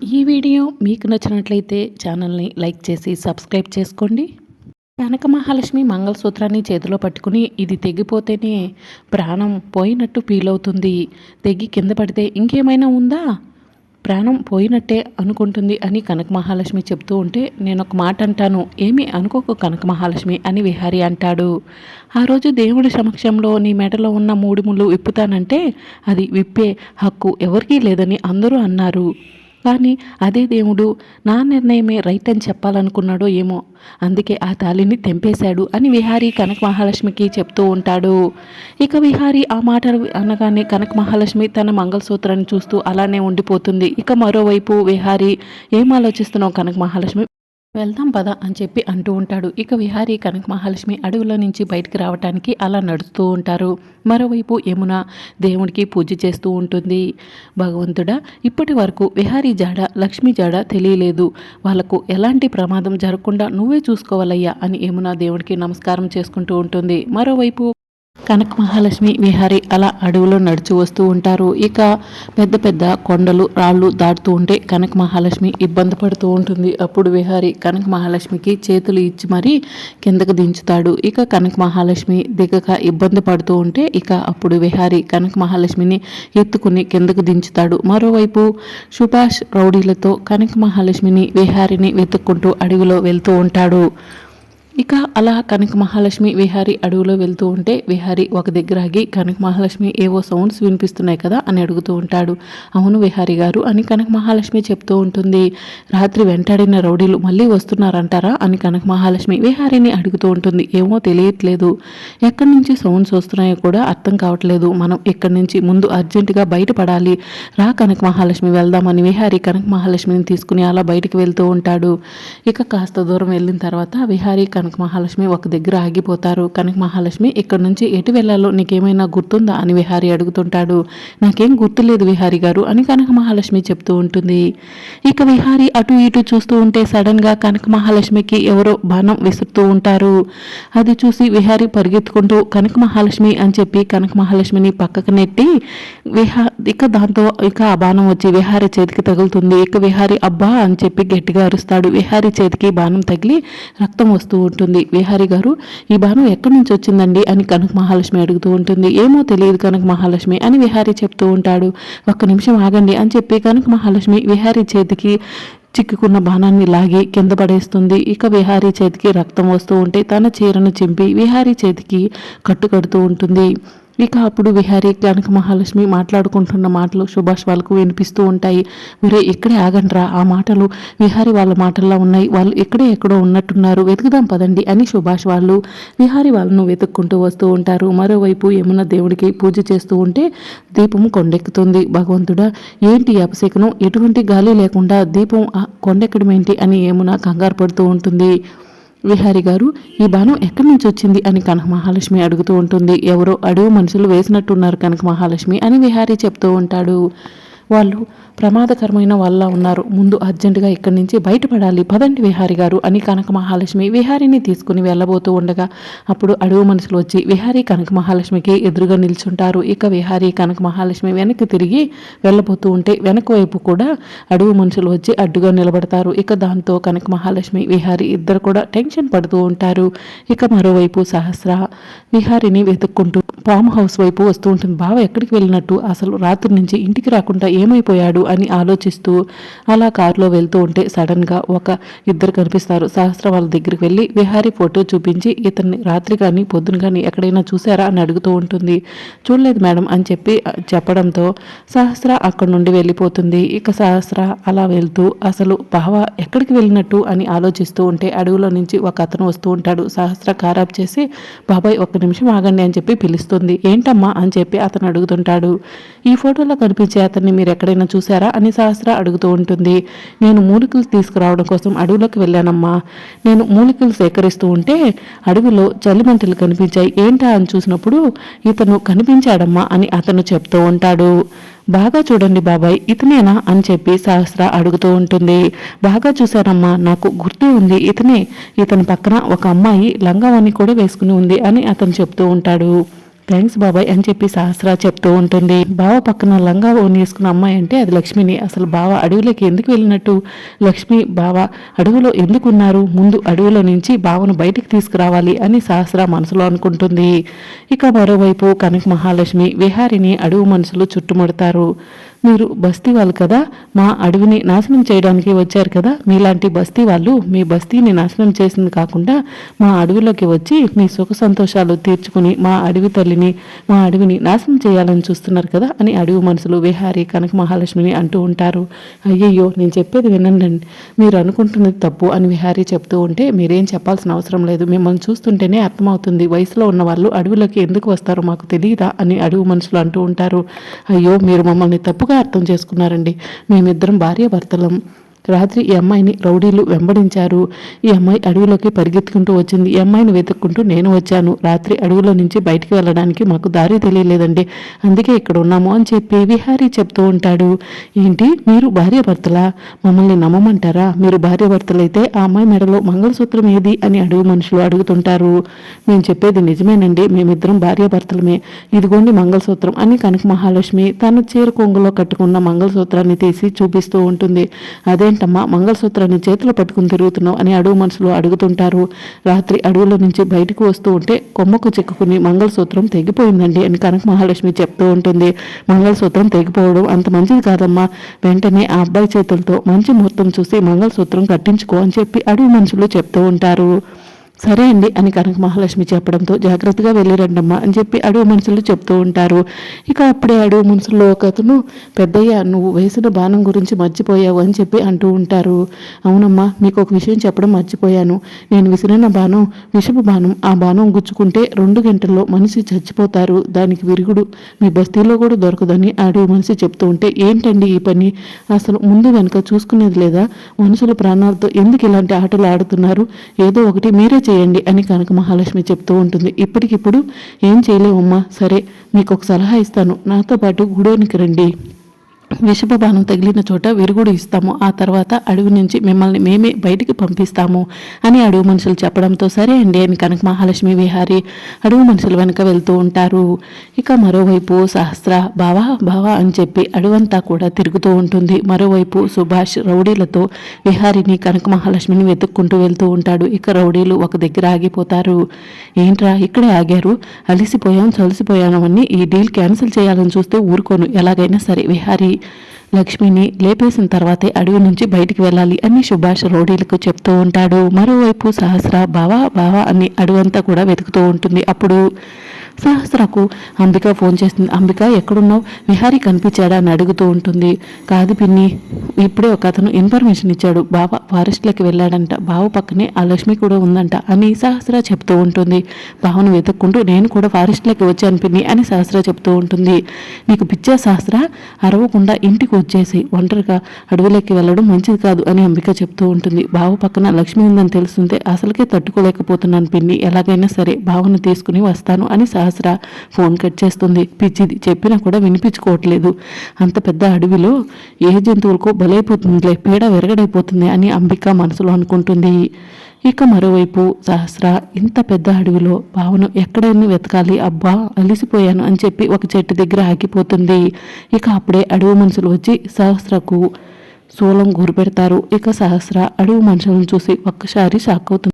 ఈ వీడియో మీకు నచ్చినట్లయితే ఛానల్ని లైక్ చేసి సబ్స్క్రైబ్ చేసుకోండి. కనక మహాలక్ష్మి మంగళసూత్రాన్ని చేతిలో పట్టుకుని ఇది తెగిపోతేనే ప్రాణం పోయినట్టు ఫీల్ అవుతుంది. తెగి కింద పడితే ఇంకేమైనా ఉందా? ప్రాణం పోయినట్టే అనుకుంటుంది అని కనక మహాలక్ష్మి చెప్తూ ఉంటే నేను ఒక మాట అంటాను. ఏమి అనుకోకు కనక మహాలక్ష్మి అని విహారి అంటాడు. ఆ రోజు దేవుడి సమక్షంలో నీ మెడలో ఉన్న మూడు ముళ్ళు విప్పుతానంటే అది విప్పే హక్కు ఎవరికీ లేదని అందరూ అన్నారు. కానీ అదే దేవుడు నా నిర్ణయమే రైట్ అని చెప్పాలనుకున్నాడో ఏమో. అందుకే ఆ తాలిని తెంపేశాడు అని విహారీ కనక మహాలక్ష్మికి చెప్తూ ఉంటాడు. ఇక విహారీ ఆ మాటలు అనగానే కనక మహాలక్ష్మి తన మంగళసూత్రాన్ని చూస్తూ అలానే ఉండిపోతుంది. ఇక మరోవైపు విహారీ ఏం ఆలోచిస్తున్నావు కనక మహాలక్ష్మి? వెళ్దాం పద అని చెప్పి అంటూ ఉంటాడు. ఇక విహారీ కనక మహాలక్ష్మి అడవిలో నుంచి బయటికి రావటానికి అలా నడుస్తూ ఉంటారు. మరోవైపు యమున దేవుడికి పూజ చేస్తూ ఉంటుంది. భగవంతుడా ఇప్పటి వరకు విహారీ జాడ లక్ష్మి జాడ తెలియలేదు. వాళ్ళకు ఎలాంటి ప్రమాదం జరగకుండా నువ్వే చూసుకోవాలయ్యా అని యమున దేవుడికి నమస్కారం చేసుకుంటూ ఉంటుంది. మరోవైపు కనక మహాలక్ష్మి విహారి అలా అడవిలో నడిచి వస్తూ ఉంటారు. ఇక పెద్ద పెద్ద కొండలు రాళ్ళు దాటుతూ ఉంటే కనక మహాలక్ష్మి ఇబ్బంది పడుతూ ఉంటుంది. అప్పుడు విహారి కనక మహాలక్ష్మికి చేతులు ఇచ్చి మరీ కిందకు దించుతాడు. ఇక కనక మహాలక్ష్మి దిగక ఇబ్బంది పడుతూ ఉంటే ఇక అప్పుడు విహారి కనక మహాలక్ష్మిని ఎత్తుకుని కిందకు దించుతాడు. మరోవైపు సుభాష్ రౌడీలతో కనక మహాలక్ష్మిని విహారిని వెతుక్కుంటూ అడవిలో వెళ్తూ ఉంటాడు. ఇక అలా కనక మహాలక్ష్మి విహారి అడవిలో వెళ్తూ ఉంటే విహారి ఒక దగ్గర ఆగి కనక మహాలక్ష్మి ఏవో సౌండ్స్ వినిపిస్తున్నాయి కదా అని అడుగుతూ ఉంటాడు. అవును విహారి గారు అని కనక మహాలక్ష్మి చెప్తూ ఉంటుంది. రాత్రి వెంటాడిన రౌడీలు మళ్ళీ వస్తున్నారంటారా అని కనక మహాలక్ష్మి విహారిని అడుగుతూ ఉంటుంది. ఏమో తెలియట్లేదు. ఎక్కడి నుంచి సౌండ్స్ వస్తున్నాయో కూడా అర్థం కావట్లేదు. మనం ఇక్కడి నుంచి ముందు అర్జెంటుగా బయటపడాలి. రా కనక మహాలక్ష్మి వెళ్దామని విహారి కనక మహాలక్ష్మిని తీసుకుని అలా బయటకు వెళ్తూ ఉంటాడు. ఇక కాస్త దూరం వెళ్ళిన తర్వాత విహారీ కనక మహాలక్ష్మి ఒక దగ్గర ఆగిపోతారు. కనక మహాలక్ష్మి ఇక్కడ నుంచి ఎటు వెళ్ళాలో నీకేమైనా గుర్తుందా అని విహారి అడుగుతుంటాడు. నాకేం గుర్తులేదు విహారి గారు అని కనక మహాలక్ష్మి చెప్తూ ఉంటుంది. ఇక విహారి అటు ఇటు చూస్తూ ఉంటే సడన్గా కనక మహాలక్ష్మికి ఎవరో బాణం విసురుతూ ఉంటారు. అది చూసి విహారి పరిగెత్తుకుంటూ కనక మహాలక్ష్మి అని చెప్పి కనక మహాలక్ష్మిని పక్కకు నెట్టి విహా ఇక దాంతో ఇక ఆ బాణం వచ్చి విహారి చేతికి తగులుతుంది. ఇక విహారి అబ్బా అని చెప్పి గట్టిగా అరుస్తాడు. విహారి చేతికి బాణం తగిలి రక్తం వస్తూ ఉంటుంది. విహారి గారు ఈ బాణం ఎక్కడి నుంచి వచ్చిందండి? అని కనక మహాలక్ష్మి అడుగుతూ ఉంటుంది. ఏమో తెలియదు కనక మహాలక్ష్మి అని విహారి చెప్తూ ఉంటాడు. ఒక్క నిమిషం ఆగండి అని చెప్పి కనక మహాలక్ష్మి విహారి చేతికి చిక్కుకున్న బాణాన్ని లాగి కింద పడేస్తుంది. ఇక విహారీ చేతికి రక్తం వస్తూ ఉంటే తన చీరను చింపి విహారీ చేతికి కట్టుకడుతూ ఉంటుంది. ఇక అప్పుడు విహారీ కనక మహాలక్ష్మి మాట్లాడుకుంటున్న మాటలు సుభాష్ వాళ్ళకు వినిపిస్తూ ఉంటాయి. వీరే ఇక్కడే ఆగండ్రా ఆ మాటలు విహారి వాళ్ళ మాటల్లో ఉన్నాయి. వాళ్ళు ఇక్కడే ఎక్కడో ఉన్నట్టున్నారు. వెతుకుదాం పదండి అని సుభాష్ వాళ్ళు విహారి వాళ్ళను వెతుక్కుంటూ వస్తూ ఉంటారు. మరోవైపు యమున దేవుడికి పూజ చేస్తూ ఉంటే దీపం కొండెక్కుతుంది. భగవంతుడా ఏంటి అపశకనం? ఎటువంటి గాలి లేకుండా దీపం కొండెక్కడం ఏంటి అని యమున కంగారు పడుతూ ఉంటుంది. విహారి గారు ఈ బాణం ఎక్కడి నుంచి వచ్చింది? అని కనక మహాలక్ష్మి అడుగుతూ ఉంటుంది. ఎవరో అడవి మనుషులు వేసినట్టున్నారు కనక మహాలక్ష్మి అని విహారీ చెప్తూ ఉంటాడు. వాళ్ళు ప్రమాదకరమైన వాళ్ళ ఉన్నారు. ముందు అర్జెంటుగా ఇక్కడి నుంచి బయటపడాలి. పదండి విహారి గారు అని కనక మహాలక్ష్మి విహారిని తీసుకుని వెళ్ళబోతూ ఉండగా అప్పుడు అడవి మనుషులు వచ్చి విహారీ కనక మహాలక్ష్మికి ఎదురుగా నిల్చుంటారు. ఇక విహారీ కనక మహాలక్ష్మి వెనక్కి తిరిగి వెళ్ళబోతూ ఉంటే వెనక వైపు కూడా అడవి మనుషులు వచ్చి అడ్డుగా నిలబడతారు. ఇక దాంతో కనక మహాలక్ష్మి విహారీ ఇద్దరు కూడా టెన్షన్ పడుతూ ఉంటారు. ఇక మరోవైపు సహస్ర విహారిని వెతుక్కుంటూ ఫామ్ హౌస్ వైపు వస్తూ ఉంటుంది బావ ఎక్కడికి వెళ్ళినట్టు? అసలు రాత్రి నుంచి ఇంటికి రాకుండా ఏమైపోయాడు? అని ఆలోచిస్తూ అలా కారులో వెళ్తూ ఉంటే సడన్గా ఒక ఇద్దరు కనిపిస్తారు. సహస్ర వాళ్ళ దగ్గరికి వెళ్ళి విహారీ ఫోటో చూపించి ఇతన్ని రాత్రి కానీ పొద్దున కానీ ఎక్కడైనా చూసారా అని అడుగుతూ ఉంటుంది. చూడలేదు మేడం అని చెప్పి చెప్పడంతో సహస్ర అక్కడి నుండి వెళ్ళిపోతుంది. ఇక సహస్ర అలా వెళ్తూ అసలు బావ ఎక్కడికి వెళ్ళినట్టు? అని ఆలోచిస్తూ ఉంటే అడవిలో నుంచి ఒక అతను వస్తూ ఉంటాడు. సహస్ర కారాప్ చేసి బాబాయ్ ఒక్క నిమిషం ఆగండి అని చెప్పి పిలుస్తుంది. ఏంటమ్మా? అని చెప్పి అతను అడుగుతుంటాడు. ఈ ఫోటోలో కనిపించే అతన్ని మీరు ఎక్కడైనా చూసారు అని సహస్ర అడుగుతూ ఉంటుంది. నేను మూలికలు తీసుకురావడం కోసం అడవిలోకి వెళ్ళానమ్మా. నేను మూలికలు సేకరిస్తూ ఉంటే అడవిలో చలిమంటలు కనిపించాయి. ఏంటా అని చూసినప్పుడు ఇతను కనిపించాడమ్మా అని అతను చెప్తూ ఉంటాడు. బాగా చూడండి బాబాయ్ ఇతనేనా అని చెప్పి సహస్ర అడుగుతూ ఉంటుంది. బాగా చూశారమ్మా నాకు గుర్తు ఉంది. ఇతనే ఇతని పక్కన ఒక అమ్మాయి లంగావాణి కూడా వేసుకుని ఉంది అని అతను చెప్తూ ఉంటాడు. థ్యాంక్స్ బాబాయ్ అని చెప్పి సహస్ర చెప్తూ ఉంటుంది. బావ పక్కన లంగా ఓన్ వేసుకున్న అమ్మాయి అంటే అది లక్ష్మిని. అసలు బావ అడవిలోకి ఎందుకు వెళ్ళినట్టు? లక్ష్మి బావ అడవిలో ఎందుకు ఉన్నారు ముందు అడవిలో నుంచి బావను బయటికి తీసుకురావాలి అని సహస్ర మనసులో అనుకుంటుంది. ఇక మరోవైపు కనక మహాలక్ష్మి విహారిని అడవి మనుషులు చుట్టుముడతారు. మీరు బస్తీ వాళ్ళు కదా మా అడవిని నాశనం చేయడానికి వచ్చారు కదా మీలాంటి బస్తీ వాళ్ళు మీ బస్తీని నాశనం చేసింది కాకుండా మా అడవిలోకి వచ్చి మీ సుఖ సంతోషాలు తీర్చుకుని మా అడవి తల్లిని మా అడవిని నాశనం చేయాలని చూస్తున్నారు కదా అని అడవి మనుషులు విహారి కనక మహాలక్ష్మిని అంటూ ఉంటారు. అయ్యయ్యో నేను చెప్పేది వినండి. మీరు అనుకుంటున్నది తప్పు అని విహారీ చెప్తూ ఉంటే మీరేం చెప్పాల్సిన అవసరం లేదు. మిమ్మల్ని చూస్తుంటేనే అర్థమవుతుంది వయసులో ఉన్న వాళ్ళు అడవిలోకి ఎందుకు వస్తారో మాకు తెలియదా అని అడవి మనుషులు అంటూ ఉంటారు. అయ్యో మీరు మమ్మల్ని తప్పుగా అర్థం చేసుకున్నారండి. మేమిద్దరం భార్య భర్తలం రాత్రి ఈ అమ్మాయిని రౌడీలు వెంబడించారు. ఈ అమ్మాయి అడవిలోకి పరిగెత్తుకుంటూ వచ్చింది. ఈ అమ్మాయిని వెతుక్కుంటూ నేను వచ్చాను. రాత్రి అడవిలో నుంచి బయటికి వెళ్ళడానికి మాకు దారి తెలియలేదండి. అందుకే ఇక్కడ ఉన్నాము అని చెప్పి విహారీ చెప్తూ ఉంటాడు. ఏంటి? మీరు భార్యభర్తలా? మమ్మల్ని నమ్మమంటారా? మీరు భార్యభర్తలైతే ఆ అమ్మాయి మెడలో మంగళసూత్రం ఏది అని అడుగు మనుషులు అడుగుతుంటారు. మేము చెప్పేది నిజమేనండి. మేమిద్దరం భార్య భర్తలమే ఇదిగోండి మంగళసూత్రం అని కనక మహాలక్ష్మి తన చీర కొంగులో కట్టుకున్న మంగళసూత్రాన్ని తీసి చూపిస్తూ ఉంటుంది. అదే ఏంటమ్మా మంగళసూత్రాన్ని చేతిలో పట్టుకుని తిరుగుతున్నావు అని అడవి మనుషులు అడుగుతుంటారు. రాత్రి అడవుల నుంచి బయటకు వస్తూ ఉంటే కొమ్మకు చిక్కుకుని మంగళసూత్రం తెగిపోయిందండి అని కనక మహాలక్ష్మి చెప్తూ ఉంటుంది. మంగళసూత్రం తెగిపోవడం అంత మంచిది కాదమ్మా. వెంటనే ఆ అబ్బాయి చేతులతో మంచి ముహూర్తం చూసి మంగళసూత్రం కట్టించుకో అని చెప్పి అడవి మనుషులు చెప్తూ ఉంటారు. సరే అండి అని కనక మహాలక్ష్మి చెప్పడంతో జాగ్రత్తగా వెళ్ళిరండమ్మా అని చెప్పి అడవి మనుషులు చెప్తూ ఉంటారు. ఇక అప్పుడే అడవి మనుషుల్లో ఒక అతను పెద్దయ్య నువ్వు వేసిన బాణం గురించి మర్చిపోయావు అని చెప్పి అంటూ ఉంటారు. అవునమ్మా మీకు ఒక విషయం చెప్పడం మర్చిపోయాను. నేను విసిరిన బాణం విషపు బాణం ఆ బాణం గుచ్చుకుంటే రెండు గంటల్లో మనిషి చచ్చిపోతారు. దానికి విరుగుడు మీ బస్తీలో కూడా దొరకదని అడవి మనిషి చెప్తూ ఉంటే ఏంటండి ఈ పని? అసలు ముందు వెనక చూసుకునేది లేదా? మనుషుల ప్రాణాలతో ఎందుకు ఇలాంటి ఆటలు ఆడుతున్నారు? ఏదో ఒకటి మీరే చేయండి అని కనక మహాలక్ష్మి చెప్తూ ఉంటుంది. ఇప్పటికిప్పుడు ఏం చేయలేవమ్మా సరే మీకు ఒక సలహా ఇస్తాను. నాతో పాటు గుడోనికి రండి. విషపు బాణం తగిలిన చోట విరుగుడు ఇస్తాము. ఆ తర్వాత అడవి నుంచి మిమ్మల్ని మేమే బయటికి పంపిస్తాము అని అడవి మనుషులు చెప్పడంతో సరే అండి అని కనక మహాలక్ష్మి విహారి అడవి మనుషులు వెనుక వెళ్తూ ఉంటారు. ఇక మరోవైపు సహస్ర బావా బావా అని చెప్పి అడవంతా కూడా తిరుగుతూ ఉంటుంది. మరోవైపు సుభాష్ రౌడీలతో విహారిని కనక మహాలక్ష్మిని వెతుక్కుంటూ వెళ్తూ ఉంటాడు. ఇక రౌడీలు ఒక దగ్గర ఆగిపోతారు. ఏంట్రా ఇక్కడే ఆగారు? అలిసిపోయాం చలిసిపోయాను అని ఈ డీల్ క్యాన్సిల్ చేయాలని చూస్తే ఊరుకోను. ఎలాగైనా సరే విహారి లక్ష్మిని లేపేసిన తర్వాతే అడవి నుంచి బయటికి వెళ్ళాలి అని సుభాష్ రౌడీలకు చెప్తూ ఉంటాడు. మరోవైపు సహస్ర బావా బావా అని అడవంతా కూడా వెతుకుతూ ఉంటుంది. అప్పుడు సహస్రకు అంబిక ఫోన్ చేస్తుంది. అంబిక ఎక్కడున్నావు? విహారీ కనిపించాడా? అని అడుగుతూ ఉంటుంది. కాదు పిన్ని ఇప్పుడే ఒక అతను ఇన్ఫర్మేషన్ ఇచ్చాడు. బావా ఫారెస్ట్లోకి వెళ్ళాడంట. బావ పక్కనే ఆ లక్ష్మి కూడా ఉందంట అని సహస్ర చెప్తూ ఉంటుంది. బావను వెతుక్కుంటూ నేను కూడా ఫారెస్ట్లోకి వచ్చాను పిన్ని అని సహస్ర చెప్తూ ఉంటుంది. నీకు పిచ్చా సహస్ర? అరవకుండా ఇంటికి వచ్చేసి ఒంటరిగా అడవిలోకి వెళ్ళడం మంచిది కాదు అని అంబిక చెప్తూ ఉంటుంది. బావ పక్కన లక్ష్మి ఉందని తెలుస్తుంటే అసలుకే తట్టుకోలేకపోతున్నాను పిన్ని. ఎలాగైనా సరే బావను తీసుకుని వస్తాను అని సహస్ర ఫోన్ కట్ చేస్తుంది. పిచ్చిది చెప్పినా కూడా వినిపించుకోవట్లేదు. అంత పెద్ద అడవిలో ఏ జంతువులకో బలైపోతుందిలే. పీడ విరగడైపోతుంది అని అంబిక మనసులో అనుకుంటుంది. ఇక మరోవైపు సహస్ర ఇంత పెద్ద అడవిలో భావను ఎక్కడైనా వెతకాలి? అబ్బా అలిసిపోయాను అని చెప్పి ఒక చెట్టు దగ్గర ఆగిపోతుంది. ఇక అప్పుడే అడవి మనుషులు వచ్చి సహస్రకు శూలం గురిపెడతారు ఇక సహస్ర అడవి మనుషులను చూసి ఒక్కసారి షాక్ అవుతుంది.